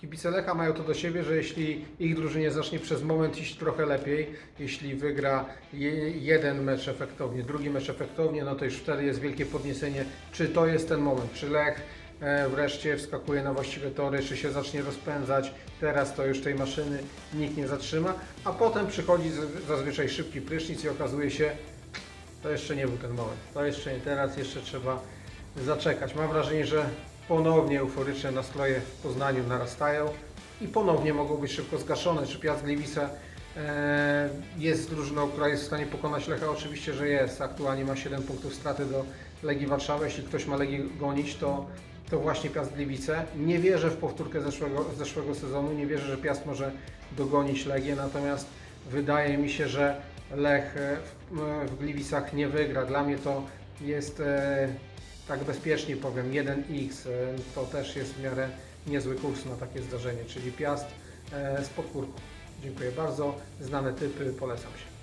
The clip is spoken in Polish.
Kibice Lecha mają to do siebie, że jeśli ich drużynie zacznie przez moment iść trochę lepiej, jeśli wygra je, jeden mecz efektownie, drugi mecz efektownie, no to już wtedy jest wielkie podniecenie, czy to jest ten moment, czy Lech e, wreszcie wskakuje na właściwe tory, czy się zacznie rozpędzać. Teraz to już tej maszyny nikt nie zatrzyma, a potem przychodzi zazwyczaj szybki prysznic i okazuje się, to jeszcze nie był ten moment. To jeszcze nie teraz, jeszcze trzeba zaczekać. Mam wrażenie, że ponownie euforyczne nastroje w Poznaniu narastają i ponownie mogą być szybko zgaszone. Czy Piast Gliwice e, jest drużyną, która jest w stanie pokonać Lecha? Oczywiście, że jest. Aktualnie ma 7 punktów straty do Legii Warszawa. Jeśli ktoś ma Legię gonić, to, to właśnie Piast Gliwice. Nie wierzę w powtórkę zeszłego, zeszłego sezonu. Nie wierzę, że Piast może dogonić Legię. Natomiast wydaje mi się, że Lech e, w, e, w Gliwicach nie wygra. Dla mnie to jest, tak bezpiecznie powiem, 1x. E, To też jest w miarę niezły kurs na takie zdarzenie, czyli Piast e, z podkórką. Dziękuję bardzo. Znane typy, polecam się.